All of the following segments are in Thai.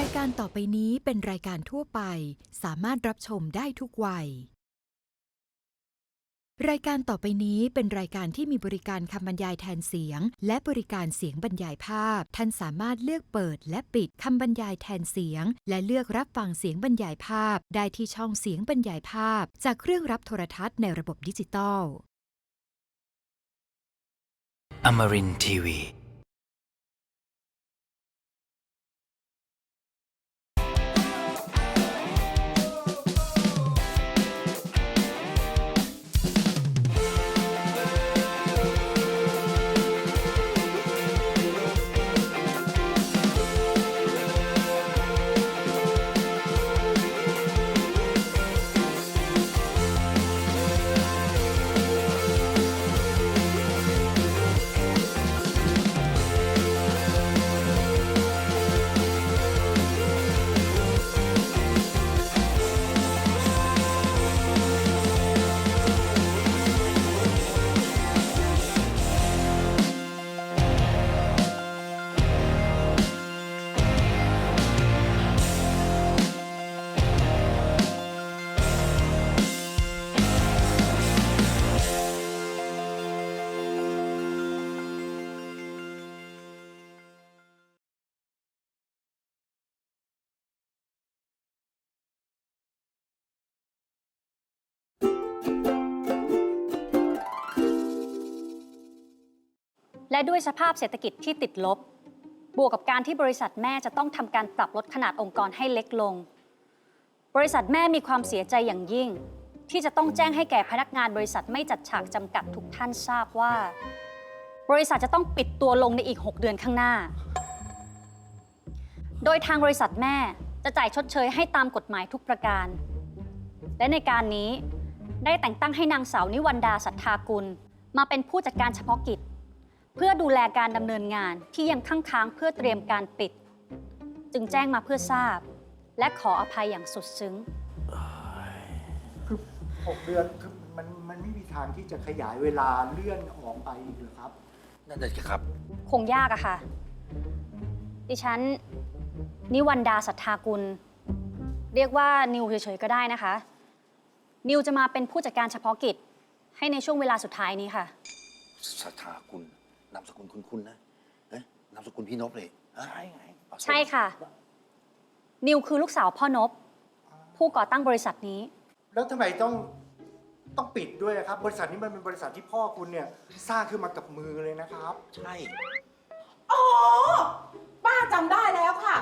รายการต่อไปนี้เป็นรายการทั่วไป สามารถรับชมได้ทุกวัย รายการต่อไปนี้เป็นรายการที่มีบริการคำบรรยายแทนเสียง และบริการเสียงบรรยายภาพ ท่านสามารถเลือกเปิดและปิดคำบรรยายแทนเสียง และเลือกรับฟังเสียงบรรยายภาพ ได้ที่ช่องเสียงบรรยายภาพ จากเครื่องรับโทรทัศน์ในระบบดิจิตอล Amarin Tiwi. และด้วยสภาพเศรษฐกิจที่ติดลบ บวกกับการที่บริษัทแม่จะต้องทำการปรับลดขนาดองค์กรให้เล็กลง บริษัทแม่มีความเสียใจอย่างยิ่ง ที่จะต้องแจ้งให้แก่พนักงานบริษัทไม่จัดฉากจำกัดทุกท่านทราบว่า บริษัทจะต้องปิดตัวลงในอีก 6 เดือนข้างหน้า โดยทางบริษัทแม่จะจ่ายชดเชยให้ตามกฎหมายทุกประการ และในการนี้ได้แต่งตั้งให้นางสาวนิวันดาสัทธากุล มาเป็นผู้จัดการเฉพาะกิจ เพื่อดูแลการดำเนินงานที่ยังค้างค้างเพื่อเตรียมการปิด จึงแจ้งมาเพื่อทราบ และขออภัยอย่างสุดซึ้ง คือหกเดือนคือมันมันไม่มีทางที่จะขยายเวลาเลื่อนออกไปอีกเหรอครับ นั่นน่ะสิครับ คงยากอะค่ะ ดิฉัน นิวันดาสัทธากุล เรียกว่านิวเฉยๆก็ได้นะคะ นิวจะมาเป็นผู้จัดการเฉพาะกิจ ให้ในช่วงเวลาสุดท้ายนี้ค่ะ สัทธาคุณ นามสกุลคุณคุณนะเอ๊ะนามสกุลพี่นพเลยใช่ไงใช่ค่ะ นิวคือลูกสาวพ่อนบผู้ก่อตั้งบริษัทนี้ แล้วทำไมต้องต้องปิดด้วยนะครับ บริษัทนี้มันเป็นบริษัทที่พ่อคุณเนี่ยสร้างขึ้นมากับมือเลยนะครับ ใช่ อ๋อ ป้าจำได้แล้วค่ะ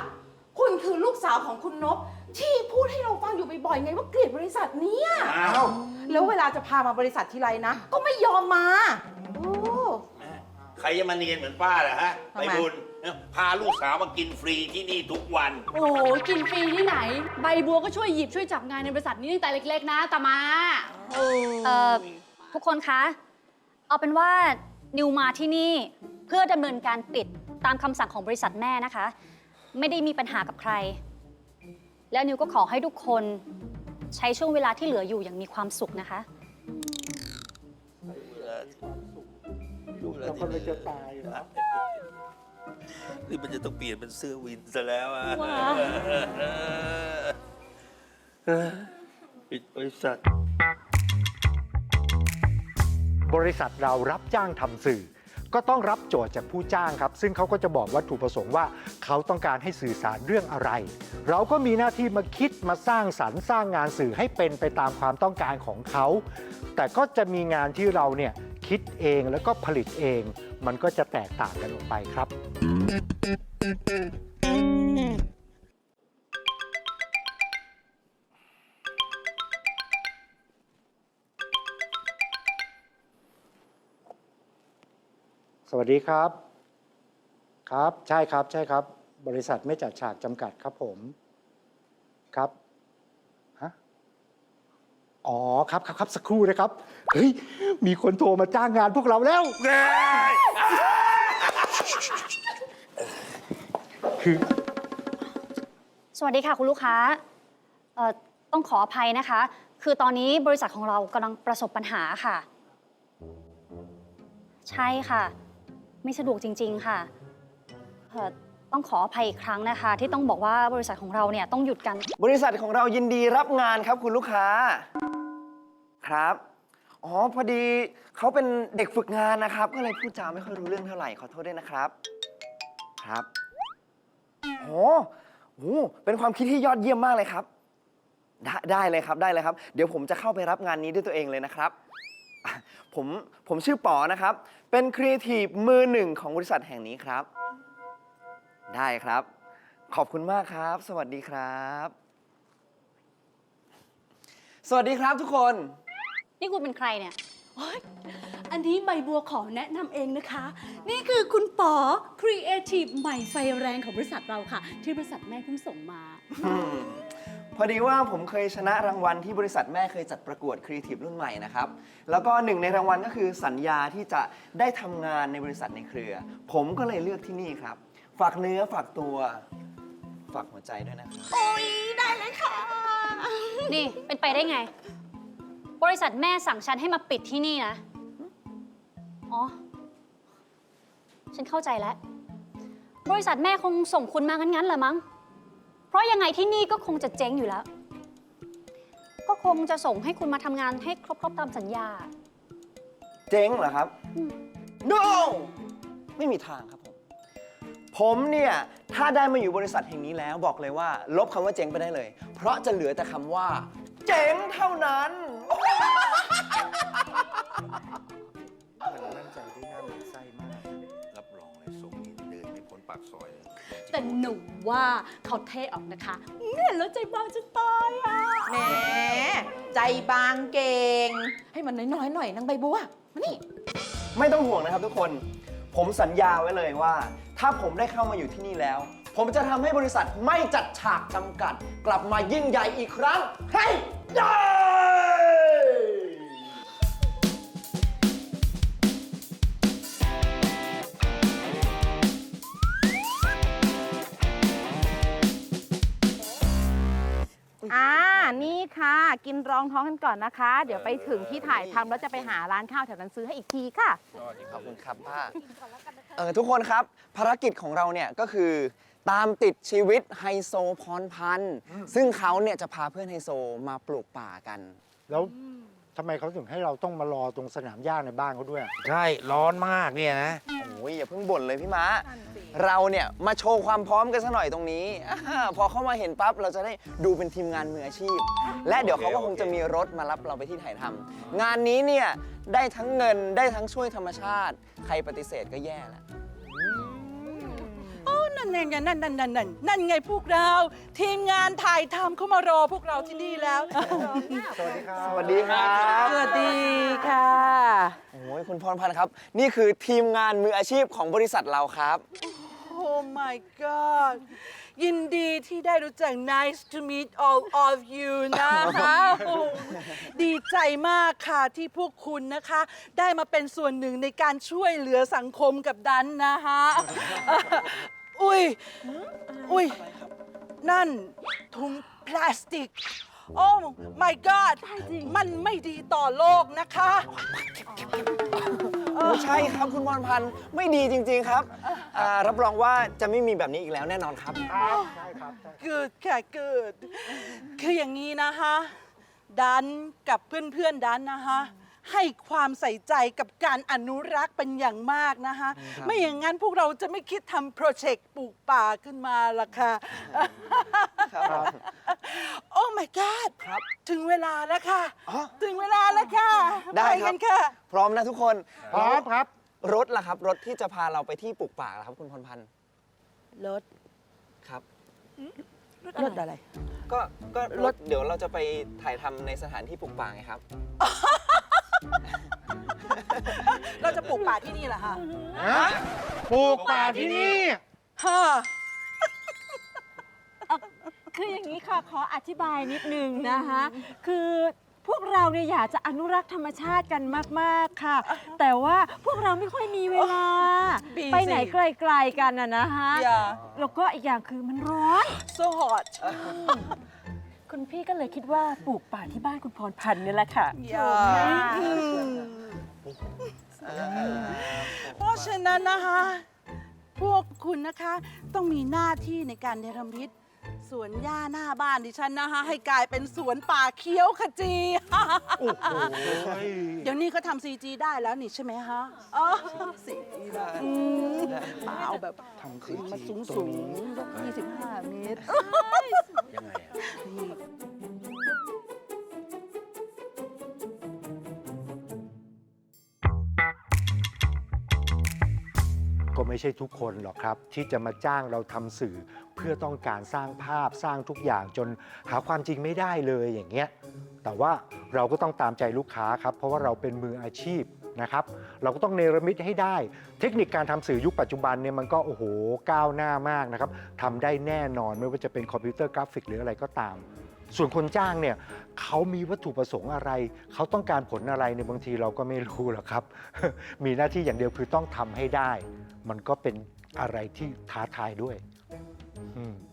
คุณคือลูกสาวของคุณนบที่พูดให้เราฟังอยู่บ่อยๆไงว่าเกลียดบริษัทเนี้ยอ้าว แล้วเวลาจะพามาบริษัททีไรนะ ก็ไม่ยอมมา โอ้ ใครจะมาเนียนเหมือนป้าล่ะฮะทำไปไมบุญเนี่ยพาลูกสาวมากินฟรีที่นี่ทุกวัน โอ้โหกินฟรีที่ไหน ใบบัวก็ช่วยหยิบช่วยจับงานในบริษัทนี้ตั้งแต่เล็ก ๆ นะตามาโอ้เอ่อทุกคนคะ เอาเป็นว่านิวมาที่นี่เพื่อดำเนินการปิดตามคำสั่งของบริษัทแม่นะคะ ไม่ได้มีปัญหากับใคร แล้วนิวก็ขอให้ทุกคนใช้ช่วงเวลาที่เหลืออยู่อย่างมีความสุขนะคะ แล้วคนเลยจะตายเหรอหรือมันจะต้องเปลี่ยนเป็นเสื้อวินซะแล้วอะว้าปิดบริษัท บริษัทเรารับจ้างทำสื่อ ก็ต้องรับโจทย์จากผู้จ้างครับ ซึ่งเขาก็จะบอกวัตถุประสงค์ว่า เขาต้องการให้สื่อสารเรื่องอะไร เราก็มีหน้าที่มาคิดมาสร้างสรรค์สร้างงานสื่อให้เป็นไปตามความต้องการของเขา แต่ก็จะมีงานที่เราเนี่ย คิดเองแล้วก็ผลิตเอง มันก็จะแตกต่างกันออกไปครับ สวัสดีครับ ครับ ใช่ครับ ใช่ครับ บริษัทไม่จัดฉากจำกัดครับผม ครับ อ๋อครับครับครับสักครู่นะครับ เฮ้ย มีคนโทรมาจ้างงานพวกเราแล้ว คือ สวัสดีค่ะคุณลูกค้าเอ่อต้องขออภัยนะคะ คือตอนนี้บริษัทของเรากำลังประสบปัญหาค่ะ ใช่ค่ะ ไม่สะดวกจริง ๆ ค่ะเอ่อต้องขออภัยอีกครั้งนะคะ ที่ต้องบอกว่าบริษัทของเราเนี่ยต้องหยุดกันบริษัทของเรายินดีรับงานครับคุณลูกค้า ครับ อ๋อ พอดีเขาเป็นเด็กฝึกงานนะครับ ก็เลยพูดจาไม่ค่อยรู้เรื่องเท่าไหร่ ขอโทษด้วยนะครับ ครับโอ้โห เป็นความคิดที่ยอดเยี่ยมมากเลยครับ ได้ได้เลยครับ ได้เลยครับ เดี๋ยวผมจะเข้าไปรับงานนี้ด้วยตัวเองเลยนะครับอะผม ผมชื่อป๋อนะครับ เป็นครีเอทีฟมือหนึ่งของบริษัทแห่งนี้ครับ ได้ครับ ขอบคุณมากครับ สวัสดีครับ สวัสดีครับทุกคน นี่คุณเป็นใครเนี่ยอันนี้ใบบัวขอแนะนำเองนะคะ นี่คือคุณป๋อครีเอทีฟใหม่ไฟแรงของบริษัทเราค่ะ ที่บริษัทแม่เพิ่งส่งมา อืมพอดีว่าผมเคยชนะรางวัลที่บริษัทแม่เคยจัดประกวดครีเอทีฟรุ่นใหม่นะครับ แล้วก็หนึ่งในรางวัลก็คือสัญญาที่จะได้ทำงานในบริษัทในเครือ ผมก็เลยเลือกที่นี่ครับ ฝากเนื้อฝากตัว ฝากหัวใจด้วยนะครับนี่ เป็นไปได้ไง บริษัทแม่สั่งฉันให้มาปิดที่นี่นะ อ๋อ ฉันเข้าใจแล้ว บริษัทแม่คงส่งคุณมางั้นๆแหละมั้ง เพราะยังไงที่นี่ก็คงจะเจ๊งอยู่แล้ว ก็คงจะส่งให้คุณมาทำงานให้ครบๆตามสัญญา เจ๊งเหรอครับอืม no ไม่มีทางครับผม ผมเนี่ย ถ้าได้มาอยู่บริษัทแห่งนี้แล้วบอกเลยว่า ลบคำว่าเจ๊งไปได้เลย เพราะจะเหลือแต่คำว่า เจ๋งเท่านั้นมั่น ปากซอยเลยแต่หนูว่าเขาเท่ออกนะคะเนี่ยแล้วใจบางจะตายอะแหมใจบางเก่ง ให้มันน้อยๆหน่อยนางใบบัวมานี่ ไม่ต้องห่วงนะครับทุกคน ผมสัญญาไว้เลยว่า ถ้าผมได้เข้ามาอยู่ที่นี่แล้ว ผมจะทำให้บริษัทไม่จัดฉากจำกัด กลับมายิ่งใหญ่อีกครั้ง ให้ได้ นี่ค่ะ กินรองท้องกันก่อนนะคะ เดี๋ยวไปถึงที่ถ่ายทำแล้วจะไปหาร้านข้าวแถวนั้นซื้อให้อีกทีค่ะ ขอบคุณครับป้าเออทุกคนครับภารกิจของเราเนี่ยก็คือตามติดชีวิตไฮโซพรพันธ์ซึ่งเขาเนี่ยจะพาเพื่อนไฮโซมาปลูกป่ากัน แล้วทำไมเขาถึงให้เราต้องมารอตรงสนามหญ้าในบ้านเขาด้วยอะใช่ ร้อนมากเนี่ยนะ โอ้ยอย่าเพิ่งบ่นเลยพี่ม้า เราเนี่ยมาโชว์ความพร้อมกันสักหน่อยตรงนี้อาพอเข้ามาเห็นปั๊บเราจะได้ดูเป็นทีมงานมืออาชีพ และเดี๋ยวเขาก็คงจะมีรถมารับเราไปที่ถ่ายทำงานนี้เนี่ยได้ทั้งเงินได้ทั้งช่วยธรรมชาติ ใครปฏิเสธก็แย่แล้ว นั่นไงนั่นนั่นนั่นนั่นนั่นไงพวกเรา ทีมงานถ่ายทำเขามารอพวกเราที่นี่แล้วสวัสดีครับ สวัสดีครับสวัสดีค่ะโอ้ยคุณพรพันธ์ครับ นี่คือทีมงานมืออาชีพของบริษัทเราครับ โอ้ my god ยินดีที่ได้รู้จัก nice to meet all of you นะคะ ดีใจมากค่ะที่พวกคุณนะคะ ได้มาเป็นส่วนหนึ่งในการช่วยเหลือสังคมกับดันนะคะ อุ้ย อุ้ย นั่นถุงพลาสติก โอ้ my god มันไม่ดีต่อโลกนะคะโอ้ใช่ครับคุณพรพันธ์ไม่ดีจริง ๆครับอ่ารับรองว่าจะไม่มีแบบนี้อีกแล้วแน่นอนครับครับใช่ครับใช่เกิดค่ะเกิด คืออย่างนี้นะคะ ดันกับเพื่อนๆดันนะคะ ให้ความใส่ใจกับการอนุรักษ์เป็นอย่างมากนะคะครับ ไม่อย่างนั้นพวกเราจะไม่คิดทำโปรเจกต์ปลูกป่าขึ้นมาละค่ะ ครับ โอ้ my god ครับถึงเวลาแล้วค่ะ อ๋อ ถึงเวลาแล้วค่ะได้ไปครักับนค่ะ พร้อมนะทุกคนพร้อมครับ รถล่ะครับ รถที่จะพาเราไปที่ปลูกป่าล่ะครับ คุณพรพันธ์รถครับ รถอะไร ก็ก็รถเดี๋ยวเราจะไปถ่ายทำในสถานที่ปลูกป่าไงครับ เราจะปลูกป่าที่นี่เหรอคะปลูกป่าที่นี่ ฮะคืออย่างนี้ค่ะขออธิบายนิดนึงนะคะ คือพวกเราเนี่ยอยากจะอนุรักษ์ธรรมชาติกันมาก ๆ ค่ะ แต่ว่าพวกเราไม่ค่อยมีเวลา Busy ไปไหนไกล ๆ กันอะนะคะอย่าแล้วก็อีกอย่างคือมันร้อน so hot คุณพี่ก็เลยคิดว่าปลูกป่าที่บ้านคุณพรพันธ์นี่แหละค่ะ อย่าอืมเพราะฉะนั้นนะคะ พวกคุณนะคะต้องมีหน้าที่ในการเนรมิต สวนหญ้าหน้าบ้านดิฉันนะคะ ให้กลายเป็นสวนป่าเขียวขจี โอ้โหเดี๋ยวนี้เขาทำซีจีได้แล้วนี่ใช่ไหมฮะอ๋อซีจีได้อืมป่าเอาแบบทำขึ้นมา CG สูงตรสูงงนี้สักยี่สิบห้าเมตรยังไงอะก็ไม่ใช่ทุกคนหรอกครับ ที่จะมาจ้างเราทำสื่อเพื่อต้องการสร้างภาพสร้างทุกอย่างจนหาความจริงไม่ได้เลยอย่างเงี้ยแต่ว่าเราก็ต้องตามใจลูกค้าครับ เพราะว่าเราเป็นมืออาชีพนะครับ เราก็ต้องเนรมิตให้ได้ เทคนิคการทำสื่อยุคปัจจุบันเนี่ยมันก็โอ้โหก้าวหน้ามากนะครับทำได้แน่นอนไม่ว่าจะเป็นคอมพิวเตอร์กราฟิกหรืออะไรก็ตาม ส่วนคนจ้างเนี่ยเขามีวัตถุประสงค์อะไร เขาต้องการผลอะไรในยบางทีเราก็ไม่รู้หรอกครับ มีหน้าที่อย่างเดียวคือต้องทำให้ได้ มันก็เป็นอะไรที่ท้าทายด้วย อืม